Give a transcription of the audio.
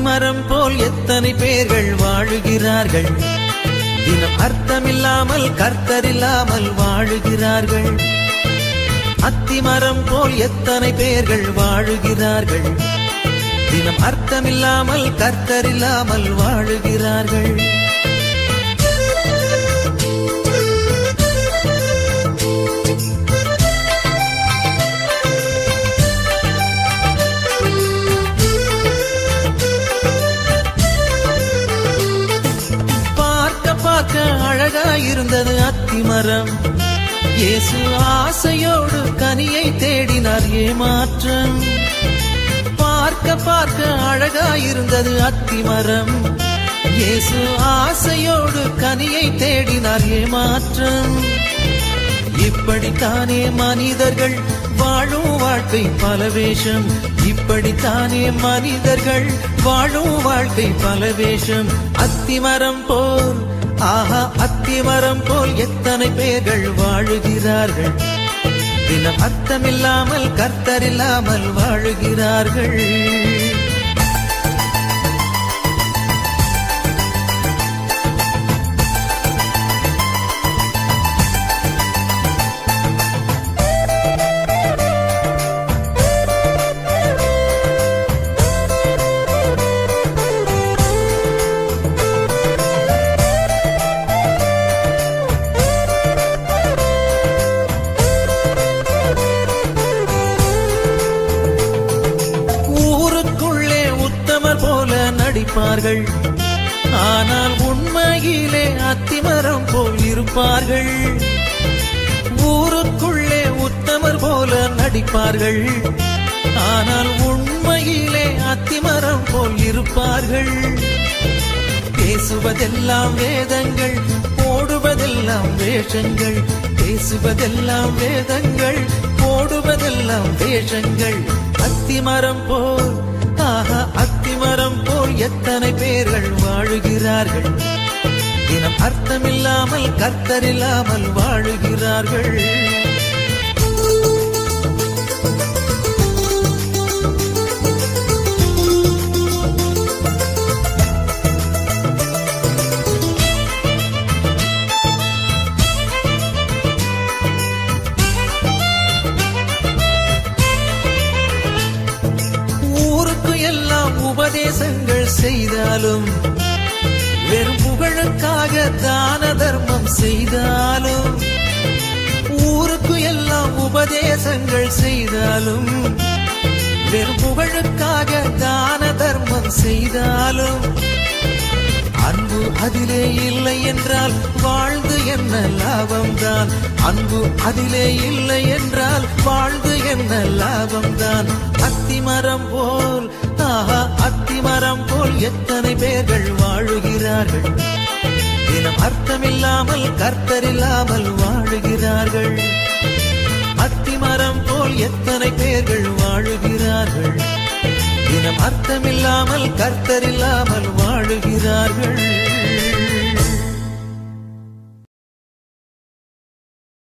மரம் போல் எத்தனை பேர்கள் வாழுகிறார்கள்? தினம் அர்த்தமில்லாமல் கர்த்தரில்லாமல் வாழுகிறார்கள். அத்திமரம் போல் எத்தனை பேர்கள் வாழுகிறார்கள்? தினம் அர்த்தமில்லாமல் கர்த்தரில்லாமல் வாழுகிறார்கள். அழகாயிருந்தது அத்திமரம். இயேசு ஆசையோடு கனியை தேடினார் ஏமாற்றம். பார்க்க பார்க்க அழகாயிருந்தது அத்திமரம். இயேசு ஆசையோடு கனியை தேடினார் ஏமாற்றம். இப்படித்தானே மனிதர்கள் வாழும் வாழ்க்கை பலவேஷம். இப்படித்தானே மனிதர்கள் வாழும் வாழ்க்கை பலவேஷம். அத்திமரம் போல் ஆஹா அத்திமரம் போல் எத்தனை பேர்கள் வாழுகிறார்கள்? தினம் அர்த்தமில்லாமல் கர்த்தரில்லாமல் வாழுகிறார்கள். இருப்பார்கள். ஆனால் உண்மையிலே அத்திமரம் போல் இருப்பார்கள். ஊருக்குள்ளே உத்தமர் போல நடிப்பார்கள். ஆனால் உண்மையிலே அத்திமரம் போல் இருப்பார்கள். பேசுவதெல்லாம் வேதங்கள் போடுவதெல்லாம் வேஷங்கள். பேசுவதெல்லாம் வேதங்கள் போடுவதெல்லாம் வேஷங்கள். அத்திமரம் போல் ஆஹா அத்திமரம் போல் எத்தனை பேர்கள் வாழுகிறார்கள்? தினம் அர்த்தமில்லாமல் கர்த்தரில்லாமல் வாழுகிறார்கள். உபதேசங்கள் செய்தாலும் வெறும் புகழுக்காக தான தர்மம் செய்தாலும் ஊருக்கு எல்லாம் உபதேசங்கள் செய்தாலும் வெறும் புகழுக்காக தான தர்மம் செய்தாலும் அன்பு அதிலே இல்லை என்றால் வாழ்ந்து என்ன லாபம்தான்? அன்பு அதிலே இல்லை என்றால் வாழ்ந்து என்ன லாபம்தான்? அத்திமரம் போல் அத்திமரம் போல் எத்தனை பேர்கள் வாழுகிறார்கள்? தினம் அர்த்தமில்லாமல் கர்த்தரில்லாமல் வாழுகிறார்கள். அத்திமரம் போல் எத்தனை பேர்கள் வாழுகிறார்கள்? தினம் அர்த்தமில்லாமல் கர்த்தரில்லாமல் வாழுகிறார்கள்.